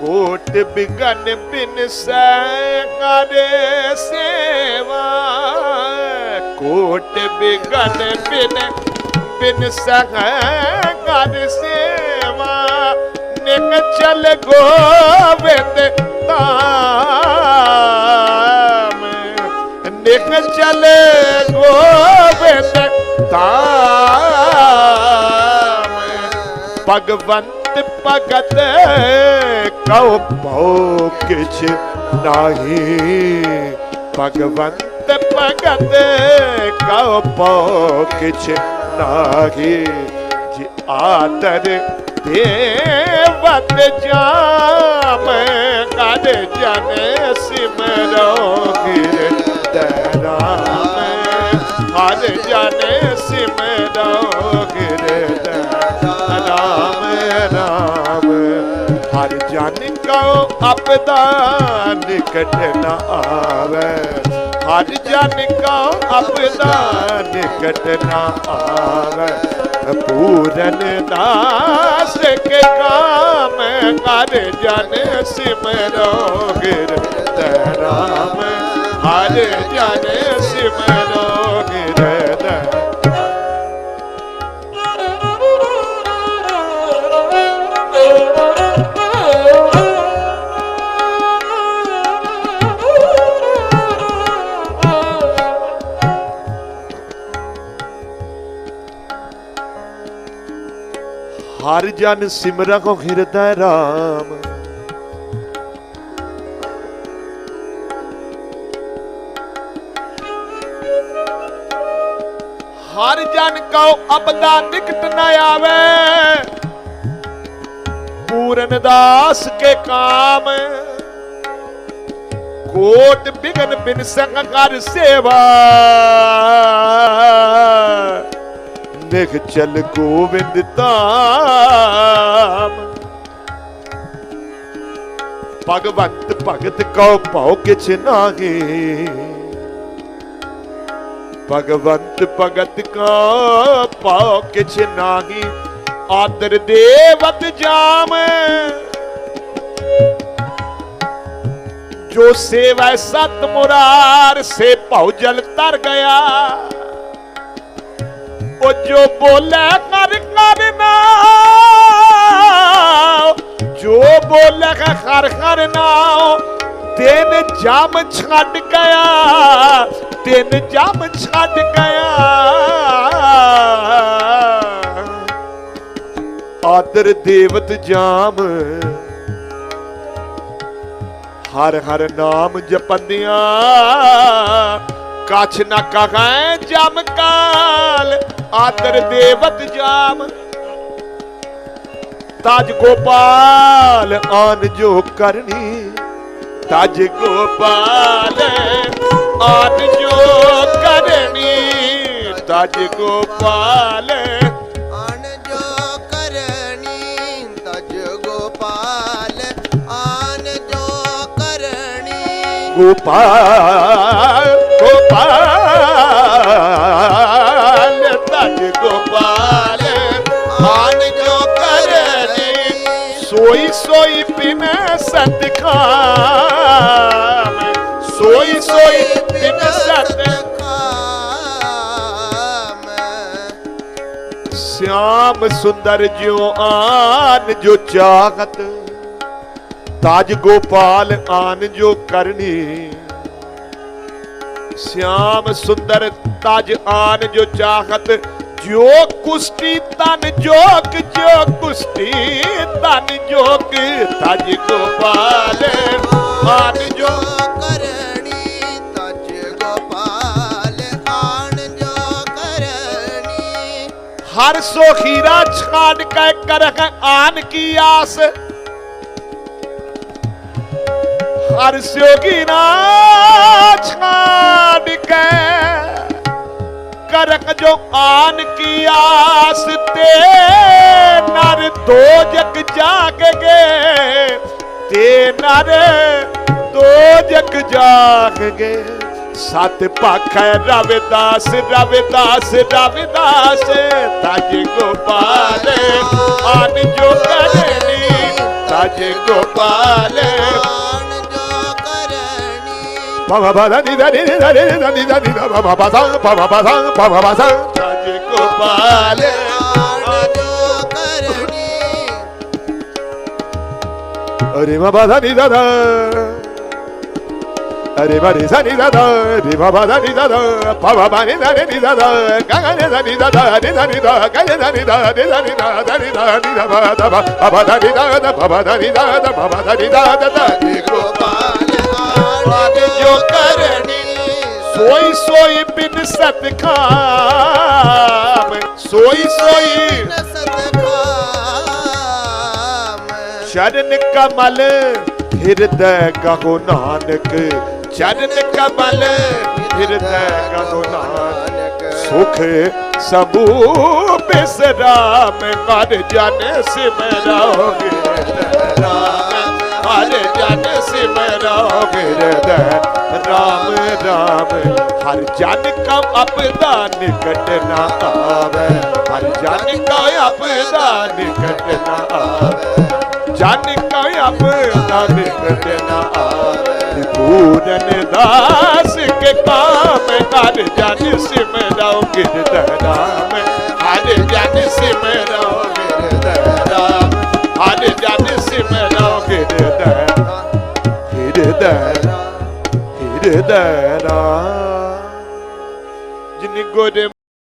ਕੋਟ begin ਬਿਨ ਸੈ ਕਰੇ ਸੇਵਾ। ਕੋਟ ਬਿਗਨ ਬਿਨ ਬਿਨ ਸੈ ਕਰ ਸੇਵਾ। ਨਿਕ ਚਲ ਗੋਬਿੰਦ ਧਾਮ। ਨਿਕ ਚਲ ਗੋਬਿੰਦ ਧਾਮ। ਭਗਵੰਤ ਭਗਤ ਕਉ ਭਉ ਕਿਛ ਨਾਹੀ। ਭਗਵੰਤ ਭਗਤ ਕਉ ਭਉ ਕਿਛ ਨਾਹੀ। ਜੀ ਆਦਰ ਦੇਵਤ ਜਾਮ ਆਪਦਾ ਨਿਕਟ ਨਾ ਆਵੇ। ਹਰ ਜਨ ਕਉ ਅਪਦਾ ਨਿਕਟ ਨ ਆਵੇ। ਪੂਰਨ ਦਾਸ ਕੇ ਕਾਮ ਕਰ ਜਨ ਸਿਮਰੋ ਗਿਰ ਰਾਮ ਹਰ ਜਨ ਸਿਮਰੋ ਹਰ ਜਨ ਸਿਮਰਾ ਕੋ ਹਿਰਦੈ ਰਾਮ। ਹਰ ਜਨ ਕਉ ਅਬਦਾ ਨਿਕਟ ਨ ਆਵੇ। ਪੂਰਨ ਦਾਸ ਕੇ ਕਾਮ। ਕੋਟ ਬਿਗਨ ਬਿਨ ਸੰਗ ਕਰ ਸੇਵਾ। ਨਿਖ ਚਲ ਗੋਵਿੰਦ ਧਾਮ। ਭਗਵੰਤ ਭਗਤ ਕਉ ਭਉ ਕਿਛ ਨਾਹੀ। ਭਗਵੰਤ ਭਗਤ ਕਉ ਭਉ ਕਿਛ ਨਾਹੀ। ਆਦਰ ਦੇਵਤ ਜਾਮ। ਜੋ ਸੇਵਾ ਸਤ ਮੁਰਾਰ, ਸੇ ਭਉ ਜਲ ਤਰ ਗਿਆ। ਉਹ ਜੋ ਬੋਲੇ ਕਰ ਕਰਨਾ ਜੋ ਬੋਲੇ ਕਰ ਕਰਨਾ ਤਿੰਨ ਜਮ ਛੱਡ ਗਿਆ, ਤਿੰਨ ਜਮ ਛੱਡ ਗਿਆ। ਆਦਰ ਦੇਵਤ ਜਾਮ, ਹਰ ਹਰ ਨਾਮ ਜਪੰਦਿਆਂ ਕਛ ਨ ਕਹੈ ਜਮ ਕਾਲ ਆਦਰ ਦੇਵਤ ਜਾਮ। ਤਜ ਗੋਪਾਲ ਆਨ ਜੋ ਕਰਨੀ ਤਜ ਗੋਪਾਲ ਆਨ ਜੋ ਕਰਨੀ ਤਜ ਗੋਪਾਲ। ਅਣ ਜੋ ਕਰਨੀ ਤਜ ਗੋਪਾਲ ਆਨ ਜੋ ਕਰਨੀ। ਗੋਪਾਲ ਸੋਈ ਸੋਈ ਬਿਨ ਸਤ ਖਾਵੇ ਸੋਈ ਸੋਈ ਬਿਨ ਸਤ ਖਾਵੇ ਸਿਆਮ ਸੁੰਦਰ ਜਿਉ ਆਨ ਜੋ ਚਾਹਤ, ਤਾਜ ਗੋਪਾਲ ਆਨ ਜੋ ਕਰਨੀ। ਸਿਆਮ ਸੁੰਦਰ ਤਾਜ ਆਨ ਜੋ ਚਾਹਤ ਜੋ ਕੁਸ਼ਟੀ ਤਨ ਜੋਗ ਜੋ ਕੁਸ਼ਟੀ ਤਨ ਜੋਗ ਤਜ ਗੋਪਾਲ ਮਾਨ ਜੋ। ਕਰਣੀ ਤਜ ਗੋਪਾਲ ਆਣ ਜੋ ਕਰਣੀ। ਹਰ ਸੋ ਖੀਰਾ ਛਾੜ ਕੇ ਕਰਖ ਆਨ ਕੀ ਆਸ। ਹਰ ਸੋ ਖੀਰਾ ਛਾੜ ਕੇ करक जो आन की आस ते नर दो जग जाग गए ते नर दो जग जाग गए ਸਤ ਭਾਖੈ ਰਵਿਦਾਸ ਰਵਿਦਾਸ ਰਵਿਦਾਸ ਤਜ ਗੋਪਾਲ ਆਨ ਜੋ ਕਰਨੀ ਤਜ ਗੋਪਾਲ రాజగోపాలే అరే బాబా ధని దాదా అరే మరి సని దాదా రే బాబా ధని దాదా బాబా బాని దాని ని దాదా గగనే ధని దాదా ని ధని దా గగనే ధని దా ని ధని దా ధని దా ని దా బాబా ధని దాదా బాబా ధని దాదా బాబా ధని దాదా దా ਆਣ ਜੋ ਕਰਨੀ। ਸੋਈ ਸੋਈ ਬਿਨ ਸਤਖਾਮ ਸੋਈ ਸੋਈ ਚਰਨ ਕਮਲ ਹਿਰਦੈ ਗਾਗੋ ਨਾਨਕ। ਚਰਨ ਕਮਲ ਹਿਰਦੈ ਗਾਗੋ ਨਾਨਕ। ਸੁਖ ਸਬੂ ਬਿਸਰਾਮ ਮਨ ਜਨ ਸਿਮਰੋਗੇ ਰਾਮ। ਹਰ ਜਨ ਸਿਮਰੋਗੇ ਹਿਰਦੈ ਰਾਮ ਰਾਮ ਹਰ ਜਨ ਕਾ ਆਪਦਾ ਨਿਕਟ ਨਾ ਆਵੇ ਹਰ ਜਨ ਕਾ ਆਪਦਾ ਨਿਕਟ ਨਾ ਆਵੇ ਜਨ ਕਾ ਆਪਦਾ ਨਿਕਟ ਨਾ ਆਵੇ ਪੂਰਨ ਦਾਸ ਕੇ ਕਾਮ ਹਰ ਜਨ ਸਿਮਰੋ ਗਿਰਦੈ ਰਾਮ ਹਰ ਜਨ ਸਿਮਰੋ ਹਿਰਦੈ ਹਿਰਦੈ ਰਾਮ ਜਿਨ ਗੁਰ